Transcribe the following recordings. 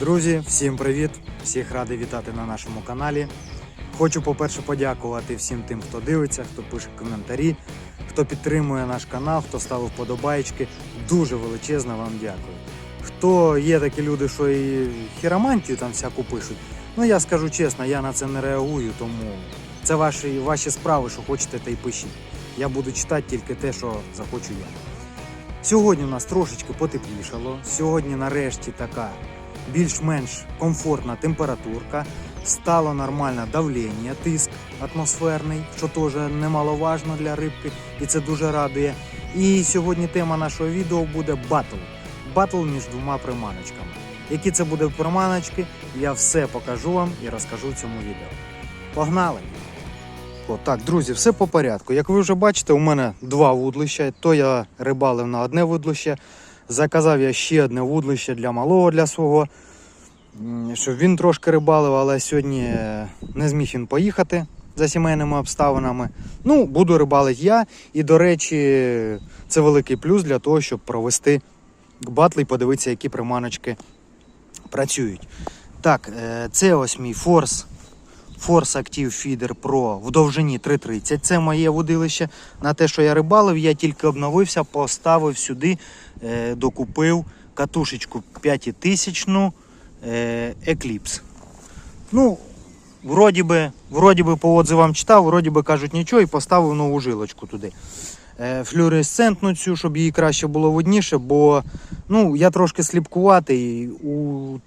Друзі, всім привіт! Всіх радий вітати на нашому каналі. Хочу, по-перше, подякувати всім тим, хто дивиться, хто пише коментарі, хто підтримує наш канал, хто ставив подобаєчки. Дуже величезно вам дякую. Хто є такі люди, що і хіромантію там всяку пишуть. Ну я скажу чесно, я на це не реагую, тому це ваші, ваші справи, що хочете, та й пишіть. Я буду читати тільки те, що захочу я. Сьогодні у нас трошечки потеплішало. Сьогодні нарешті така більш-менш комфортна температурка, стало нормальне давлення, тиск атмосферний, що теж немаловажно для рибки, і це дуже радує. І сьогодні тема нашого відео буде батл. Батл між двома приманочками. Які це будуть приманочки, я все покажу вам і розкажу в цьому відео. Погнали! О, так, друзі, все по порядку. Як ви вже бачите, у мене два вудлища. То я рибалив на одне вудлище. Заказав я ще одне вудлище для малого для свого, щоб він трошки рибалив, але сьогодні е, не зміг він поїхати за сімейними обставинами. Ну, буду рибалити я. І, до речі, це великий плюс для того, щоб провести батл і подивитися, які приманочки працюють. Так, е, це ось мій форс. Force Active Feeder Pro в довжині 3,30. Це моє водилище. На те, що я рибалив, я тільки обновився, поставив сюди, е, докупив катушечку 5000 е, Eclipse. Ну, вроді би, вроді би по отзивам читав, вроді би кажуть нічого і поставив нову жилочку туди. Е, флюоресцентну цю, щоб їй краще було видніше, бо ну, я трошки сліпкуватий, у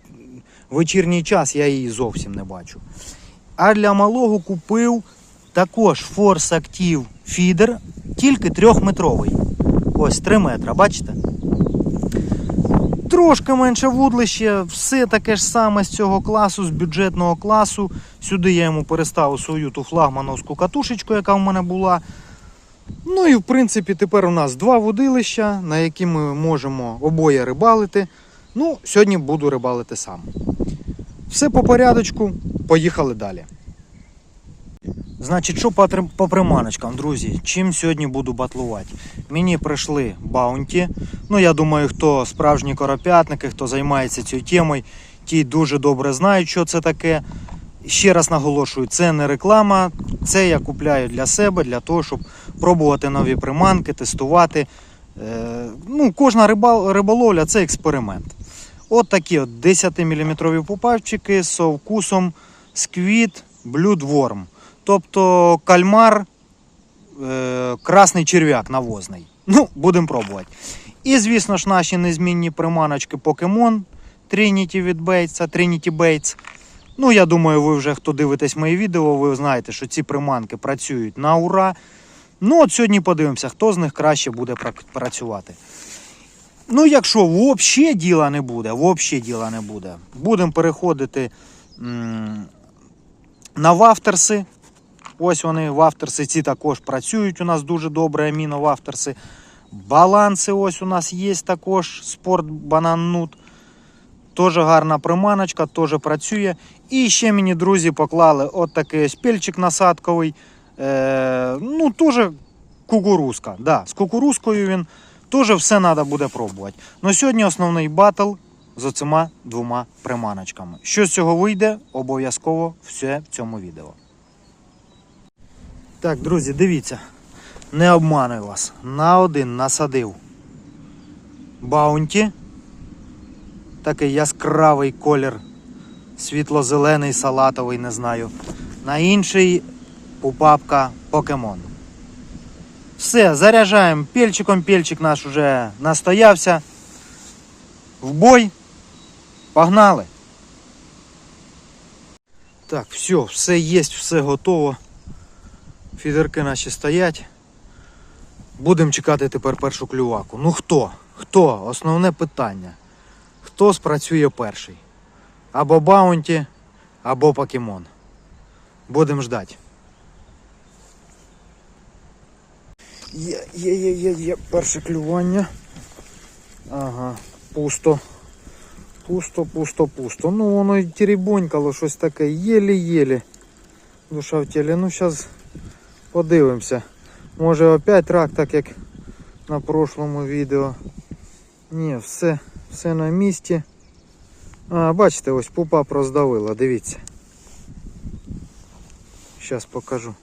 вечірній час я її зовсім не бачу. А для малого купив також Force Active фідер, тільки трьохметровий. Ось 3 метра, бачите? Трошки менше вудлище, все таке ж саме з цього класу, з бюджетного класу. Сюди я йому переставив свою ту флагмановську катушечку, яка в мене була. Ну і в принципі тепер у нас два водилища, на які ми можемо обоє рибалити. Ну, сьогодні буду рибалити сам. Все по порядочку, поїхали далі. Значить, що по, приманочкам, друзі, чим сьогодні буду батлувати? Мені прийшли баунті. Ну, я думаю, хто справжні коропятники, хто займається цією темою, ті дуже добре знають, що це таке. Ще раз наголошую, це не реклама, це я купляю для себе, для того, щоб пробувати нові приманки, тестувати. Е, ну, кожна риболовля це експеримент. От такі от 10-мм попавчики з вкусом сквіт блюдворм. Тобто кальмар, е, красний черв'як навозний. Ну, будемо пробувати. І, звісно ж, наші незмінні приманочки Pokemon Trinity від Bates, Trinity Bates. Ну, я думаю, ви вже хто дивитесь мої відео, ви знаєте, що ці приманки працюють на ура. Ну, от сьогодні подивимося, хто з них краще буде працювати. Ну, якщо взагалі діла не буде, взагалі діла не буде, будемо переходити на вафтерси. Ось вони, вафтерси, ці також працюють у нас дуже добре, аміно вафтерси. Баланси ось у нас є також, спорт банан нут. Теж гарна приманочка, теж працює. І ще мені друзі поклали от такий ось пельчик насадковий. Е, ну, теж кукурузка. Да, з кукурузкою він теж все треба буде пробувати. Но сьогодні основний батл з оцима двома приманочками. Що з цього вийде, обов'язково все в цьому відео. Так, друзі, дивіться, не обманую вас. На один насадив баунті. Такий яскравий колір, світло-зелений, салатовий, не знаю. На інший пупапка покемон. Все, заряджаємо пельчиком, пельчик наш уже настоявся. В бой. Погнали. Так, все, все є, все готово. Фідерки наші стоять. Будемо чекати тепер першу клюваку. Ну хто? Хто? Основне питання. Хто спрацює перший? Або Баунті, або покемон. Будемо ждати. Є, є, є, є, є. Перше клювання. Ага, пусто. Пусто, пусто, пусто. Ну воно й теребонькало щось таке. Єлі-єлі. Душа в тілі. Ну зараз подивимося. Може опять рак, так як на прошлому відео. Ні, все, все на місці. А, бачите, ось пупа роздавила, дивіться. Зараз покажу.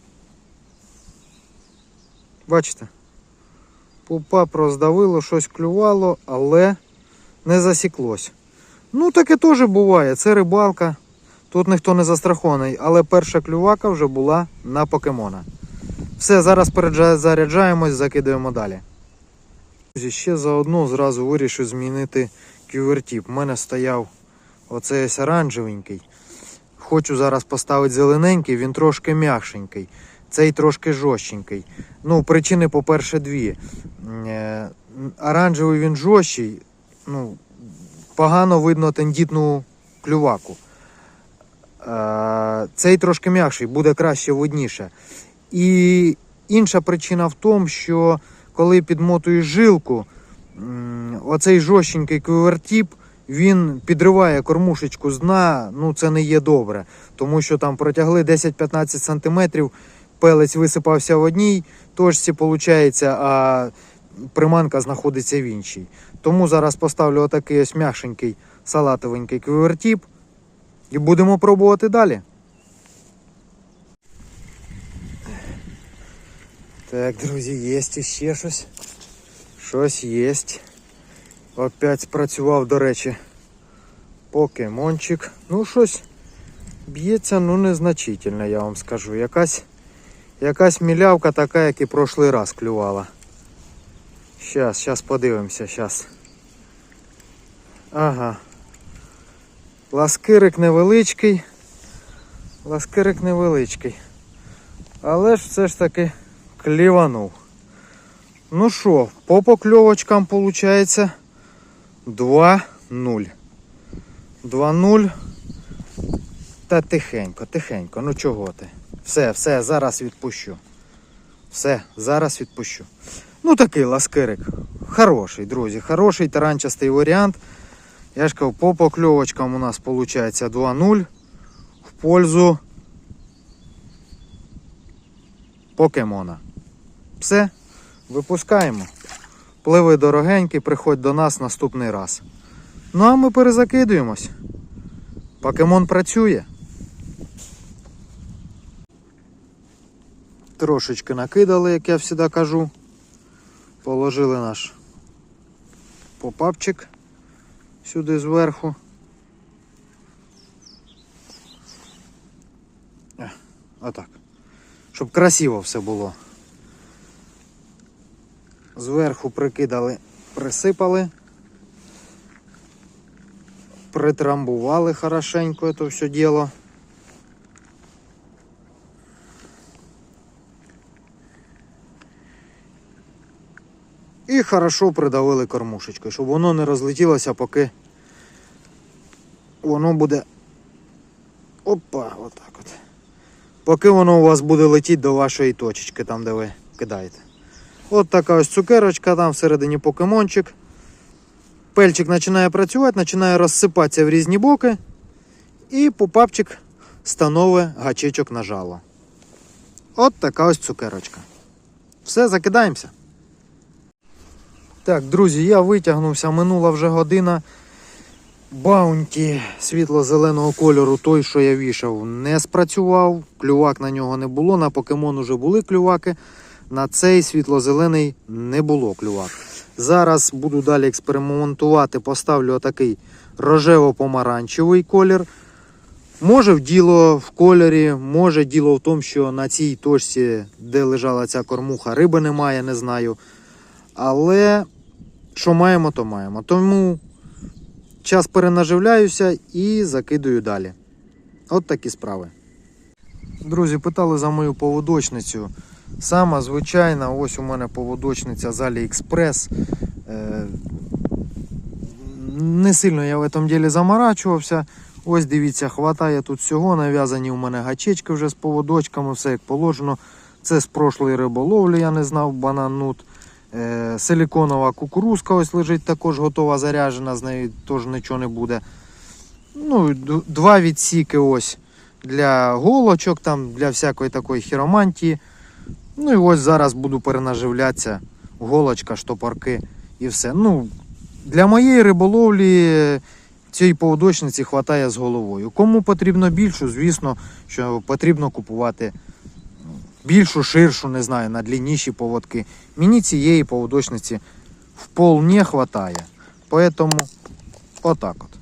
Бачите? Пупа роздавило, щось клювало, але не засіклось. Ну, таке теж буває, це рибалка. Тут ніхто не застрахований, але перша клювака вже була на покемона. Все, зараз заряджаємось, закидуємо далі. Друзі, ще заодно зразу вирішив змінити кювертіп. У мене стояв оцей оранжевенький. Хочу зараз поставити зелененький, він трошки м'якшенький. Цей трошки жорстченький. Ну, причини, по-перше, дві. Е, Оранжевий він жорсткий, ну, погано видно тендітну клюваку. Е, Цей трошки м'якший, буде краще видніше. І інша причина в тому, що коли підмотуєш жилку, оцей жорстченький квертіп, він підриває кормушечку з дна, ну це не є добре. Тому що там протягли 10-15 см, пелець висипався в одній точці, виходить, а приманка знаходиться в іншій. Тому зараз поставлю отакий ось м'якшенький салатовенький квертіп і будемо пробувати далі. Так, друзі, є ще щось. Щось є. Опять спрацював, до речі, покемончик. Ну, щось б'ється, ну незначительно, я вам скажу. Якась, якась мілявка така, як і прошлий раз клювала. Щас, щас подивимося, щас. Ага. Ласкирик невеличкий. Ласкирик невеличкий. Але ж все ж таки кліванув. Ну що, по покльовочкам виходить 2-0. 2-0. Та тихенько, тихенько. Ну чого ти? Все, все, зараз відпущу. Все, зараз відпущу. Ну такий ласкирик. Хороший, друзі, хороший таранчастий варіант. Я ж кажу, по покльовочкам у нас виходить 2-0 в пользу покемона. Все, випускаємо. Пливи дорогенький, приходь до нас наступний раз. Ну а ми перезакидуємось. Покемон працює. Трошечки накидали, як я завжди кажу. Положили наш попапчик сюди зверху. Е, Отак. Щоб красиво все було. Зверху прикидали, присипали, притрамбували хорошенько це все діло. І хорошо придавили кормушечкою, щоб воно не розлетілося, поки воно буде. Опа, отак от. Поки воно у вас буде летіти до вашої точечки, там де ви кидаєте. От така ось цукерочка, там всередині покемончик. Пельчик починає працювати, починає розсипатися в різні боки. І попапчик становить гачечок на жало. От така ось цукерочка. Все, закидаємося. Так, друзі, я витягнувся, минула вже година. Баунті світло-зеленого кольору, той, що я вішав, не спрацював. Клювак на нього не було. На покемон вже були клюваки. На цей світло-зелений не було клювак. Зараз буду далі експериментувати, поставлю отакий рожево-помаранчевий колір. Може в діло в кольорі, може діло в тому, що на цій точці, де лежала ця кормуха, риби немає, не знаю. Але що маємо, то маємо. Тому час перенаживляюся і закидую далі. От такі справи. Друзі, питали за мою поводочницю. Сама звичайна, ось у мене поводочниця з AliExpress. Е, Не сильно я в цьому ділі заморачувався. Ось дивіться, хватає тут всього. Нав'язані у мене гачечки вже з поводочками, все як положено. Це з прошлої риболовлі, я не знав, бананут. Е, Силіконова кукурузка ось лежить також готова заряджена, з нею теж нічого не буде. Ну, два відсіки ось для голочок, там, для всякої такої хіромантії. Ну і ось зараз буду перенаживлятися. Голочка, штопорки і все. Ну, для моєї риболовлі цієї поводочниці вистачає з головою. Кому потрібно більшу, звісно, що потрібно купувати більшу, ширшу, не знаю, на длинніші поводки. Мені цієї поводочниці вполне вистачає. Поэтому отак от.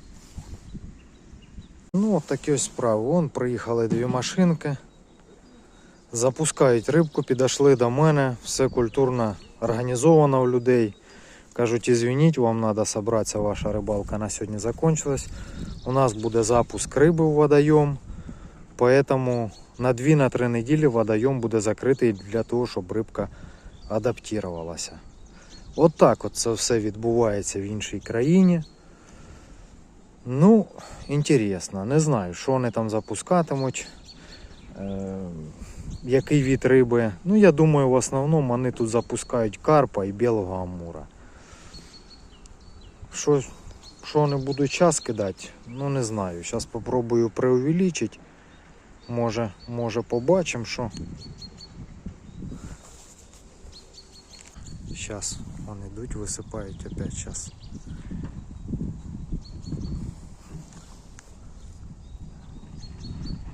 Ну, от такі ось справи. Вон приїхали дві машинки. Запускають рибку, підійшли до мене, все культурно організовано у людей. Кажуть, извиніть, вам треба зібратися, ваша рибалка на сьогодні закончилась. У нас буде запуск риби у водойом, поэтому на 2-3 неділі водойом буде закритий для того, щоб рибка адаптувалася. От так от це все відбувається в іншій країні. Ну, інтересно, не знаю, що вони там запускатимуть. Е, який від риби. Ну, я думаю, в основному вони тут запускають карпа і білого амура. Що, що вони будуть час кидати, ну не знаю. Зараз спробую преувеличити. Може, може побачимо, що. Зараз вони йдуть, висипають опять зараз.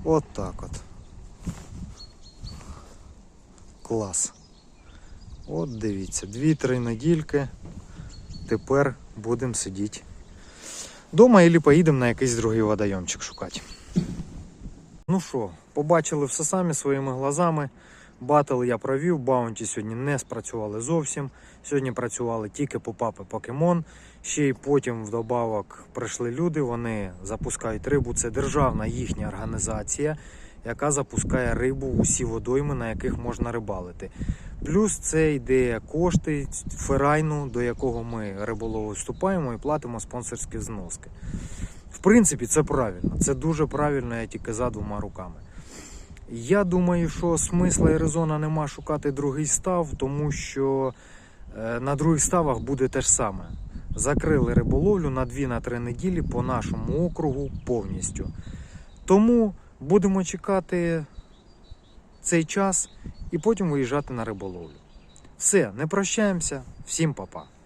От так от. Клас. От дивіться, 2-3 недільки. Тепер будемо сидіти дома або поїдемо на якийсь другий водойомчик шукати. Ну що, побачили все самі своїми глазами. Батл я провів, баунті сьогодні не спрацювали зовсім. Сьогодні працювали тільки по папи покемон. Ще й потім вдобавок прийшли люди, вони запускають рибу. Це державна їхня організація, яка запускає рибу в усі водойми, на яких можна рибалити. Плюс це йде кошти ферайну, до якого ми риболову вступаємо і платимо спонсорські взноски. В принципі, це правильно. Це дуже правильно, я тільки за двома руками. Я думаю, що смисла і резона нема шукати другий став, тому що е, на других ставах буде те ж саме. Закрили риболовлю на 2-3 неділі по нашому округу повністю. Тому будемо чекати цей час і потім виїжджати на риболовлю. Все, не прощаємося, всім па-па.